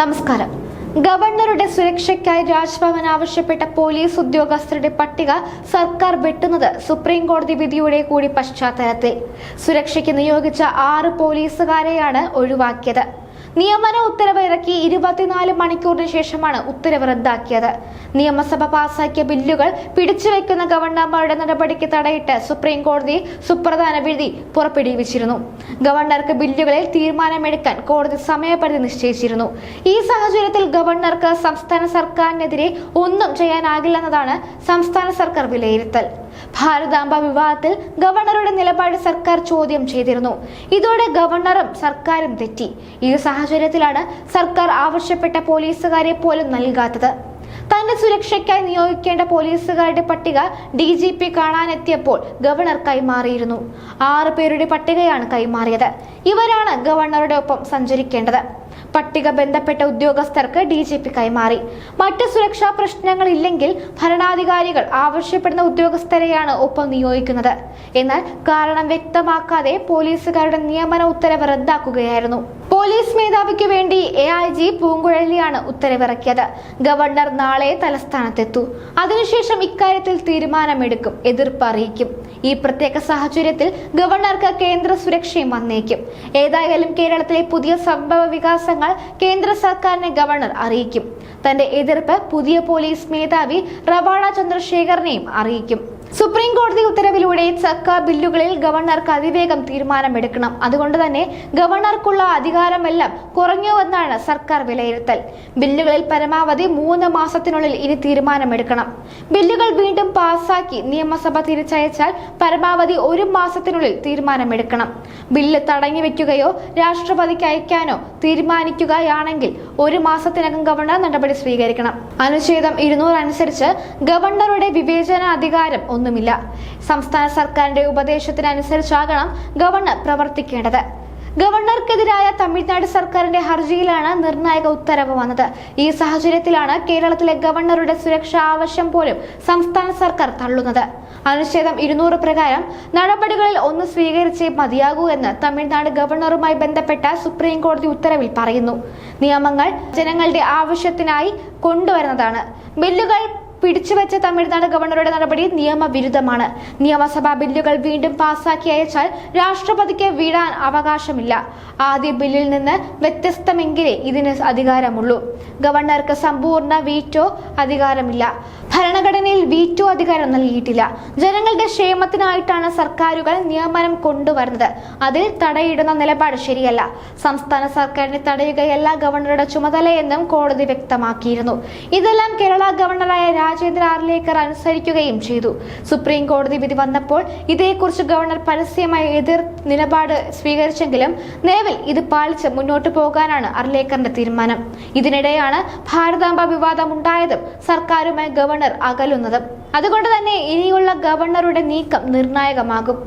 നമസ്കാരം. ഗവർണറുടെ സുരക്ഷയ്ക്കായി രാജ്ഭവൻ ആവശ്യപ്പെട്ട പോലീസ് ഉദ്യോഗസ്ഥരുടെ പട്ടിക സർക്കാർ വെട്ടുന്നത് സുപ്രീം കോടതി വിധിയുടെ കൂടി പശ്ചാത്തലത്തിൽ. സുരക്ഷയ്ക്ക് നിയോഗിച്ച ആറ് പോലീസുകാരെയാണ് ഒഴിവാക്കിയത്. നിയമന ഉത്തരവ് ഇറക്കി ഇരുപത്തിനാല് മണിക്കൂറിന് ശേഷമാണ് ഉത്തരവ് റദ്ദാക്കിയത്. നിയമസഭ പാസാക്കിയ ബില്ലുകൾ പിടിച്ചുവെക്കുന്ന ഗവർണർമാരുടെ നടപടിക്ക് തടയിട്ട് സുപ്രീം കോടതി സുപ്രധാന വിധി പുറപ്പെടുവിച്ചിരുന്നു. ഗവർണർക്ക് ബില്ലുകളിൽ തീരുമാനമെടുക്കാൻ കോടതി സമയപരിധി നിശ്ചയിച്ചിരുന്നു. ഈ സാഹചര്യത്തിൽ ഗവർണർക്ക് സംസ്ഥാന സർക്കാരിനെതിരെ ഒന്നും ചെയ്യാനാകില്ലെന്നതാണ് സംസ്ഥാന സർക്കാർ വിലയിരുത്തൽ. ഭാരതാംബ വിവാദത്തിൽ ഗവർണറുടെ നിലപാട് സർക്കാർ ചോദ്യം ചെയ്തിരുന്നു. ഇതോടെ ഗവർണറും സർക്കാരും തെറ്റി. ഈ സാഹചര്യത്തിലാണ് സർക്കാർ ആവശ്യപ്പെട്ട പോലീസുകാരെ പോലും നൽകാത്തത്. തന്റെ സുരക്ഷയ്ക്കായി നിയോഗിക്കേണ്ട പോലീസുകാരുടെ പട്ടിക ഡി ജി പി കാണാനെത്തിയപ്പോൾ ഗവർണർ കൈമാറിയിരുന്നു. ആറ് പേരുടെ പട്ടികയാണ് കൈമാറിയത്. ഇവരാണ് ഗവർണറുടെ ഒപ്പം സഞ്ചരിക്കേണ്ടത്. പട്ടിക ബന്ധപ്പെട്ട ഉദ്യോഗസ്ഥർക്ക് ഡി ജി പി കൈമാറി. മറ്റ് സുരക്ഷാ പ്രശ്നങ്ങൾ ഇല്ലെങ്കിൽ ഭരണാധികാരികൾ ആവശ്യപ്പെടുന്ന ഉദ്യോഗസ്ഥരെയാണ് ഒപ്പം നിയോഗിക്കുന്നത്. എന്നാൽ കാരണം വ്യക്തമാക്കാതെ പോലീസുകാരുടെ നിയമന ഉത്തരവ് റദ്ദാക്കുകയായിരുന്നു. പോലീസ് മേധാവിക്ക് വേണ്ടി എ ഐ ജി പൂങ്കുഴലിയാണ് ഉത്തരവിറക്കിയത്. ഗവർണർ നാളെ തലസ്ഥാനത്തെത്തു. അതിനുശേഷം ഇക്കാര്യത്തിൽ തീരുമാനമെടുക്കും എതിർപ്പ് അറിയിക്കും. ഈ പ്രത്യേക സാഹചര്യത്തിൽ ഗവർണർക്ക് കേന്ദ്ര സുരക്ഷയും വന്നേക്കും. ഏതായാലും കേരളത്തിലെ പുതിയ സംഭവ വികാസങ്ങൾ കേന്ദ്ര സർക്കാരിനെ ഗവർണർ അറിയിക്കും. തന്റെ എതിർപ്പ് പുതിയ പോലീസ് മേധാവി റവാഡ ചന്ദ്രശേഖരനെയും അറിയിക്കും. സുപ്രീം കോടതി ഉത്തരവിലൂടെ സർക്കാർ ബില്ലുകളിൽ ഗവർണർക്ക് അതിവേഗം തീരുമാനമെടുക്കണം. അതുകൊണ്ട് തന്നെ ഗവർണർക്കുള്ള അധികാരമെല്ലാം കുറഞ്ഞുവെന്നാണ് സർക്കാർ വിലയിരുത്തൽ. ബില്ലുകളിൽ പരമാവധി മൂന്ന് മാസത്തിനുള്ളിൽ ഇനി തീരുമാനമെടുക്കണം. ബില്ലുകൾ വീണ്ടും പാസാക്കി നിയമസഭ തിരിച്ചയച്ചാൽ പരമാവധി ഒരു മാസത്തിനുള്ളിൽ തീരുമാനമെടുക്കണം. ബില്ല് തടഞ്ഞു വെക്കുകയോ രാഷ്ട്രപതിക്ക് അയക്കാനോ തീരുമാനിക്കുകയാണെങ്കിൽ ഒരു മാസത്തിനകം ഗവർണർ നടപടി സ്വീകരിക്കണം. അനുച്ഛേദം ഇരുന്നൂറ് അനുസരിച്ച് ഗവർണറുടെ വിവേചന അധികാരം ഒന്നുമില്ല. സംസ്ഥാന സർക്കാരിന്റെ ഉപദേശത്തിനനുസരിച്ചാകണം ഗവർണർ പ്രവർത്തിക്കേണ്ടത്. ഗവർണർക്കെതിരായ തമിഴ്നാട് സർക്കാരിന്റെ ഹർജിയിലാണ് നിർണായക ഉത്തരവ് വന്നത്. ഈ സാഹചര്യത്തിലാണ് കേരളത്തിലെ ഗവർണറുടെ സുരക്ഷാ ആവശ്യം പോലും സംസ്ഥാന സർക്കാർ തള്ളുന്നത്. അനുച്ഛേദം ഇരുന്നൂറ് പ്രകാരം നടപടികളിൽ ഒന്ന് സ്വീകരിച്ചേ മതിയാകൂ എന്ന് തമിഴ്നാട് ഗവർണറുമായി ബന്ധപ്പെട്ട സുപ്രീം കോടതി ഉത്തരവിൽ പറയുന്നു. നിയമങ്ങൾ ജനങ്ങളുടെ ആവശ്യത്തിനായി കൊണ്ടുവരുന്നതാണ്. ബില്ലുകൾ പിടിച്ചുവെച്ച തമിഴ്നാട് ഗവർണറുടെ നടപടി നിയമവിരുദ്ധമാണ്. നിയമസഭാ ബില്ലുകൾ വീണ്ടും പാസാക്കി അയച്ചാൽ രാഷ്ട്രപതിക്ക് വിടാൻ അവകാശമില്ല. ആദ്യ ബില്ലിൽ നിന്ന് വ്യത്യസ്തമെങ്കിലേ ഇതിന് അധികാരമുള്ളൂ. ഗവർണർക്ക് സമ്പൂർണ വീറ്റോ അധികാരമില്ല. ഭരണഘടനയിൽ വീറ്റോ അധികാരം നൽകിയിട്ടില്ല. ജനങ്ങളുടെ ക്ഷേമത്തിനായിട്ടാണ് സർക്കാരുകൾ നിയമനം കൊണ്ടുവരുന്നത്. അതിൽ തടയിടുന്ന നിലപാട് ശരിയല്ല. സംസ്ഥാന സർക്കാരിനെ തടയുകയല്ല ഗവർണറുടെ ചുമതലയെന്നും കോടതി വ്യക്തമാക്കിയിരുന്നു. ഇതെല്ലാം കേരള ഗവർണറായ രാജേന്ദ്ര ആർലേക്കർ അനുസരിക്കുകയും ചെയ്തു. സുപ്രീം കോടതി വിധി വന്നപ്പോൾ ഇതേക്കുറിച്ച് ഗവർണർ പരസ്യമായി എതിർ നിലപാട് സ്വീകരിച്ചെങ്കിലും നിലവിൽ ഇത് പാലിച്ച് മുന്നോട്ട് പോകാനാണ് അർലേക്കറിന്റെ തീരുമാനം. ഇതിനിടെയാണ് ഭാരതാംബ വിവാദം ഉണ്ടായതും സർക്കാരുമായി ഗവർണർ അകലുന്നതും. അതുകൊണ്ട് തന്നെ ഇനിയുള്ള ഗവർണറുടെ നീക്കം നിർണായകമാകും.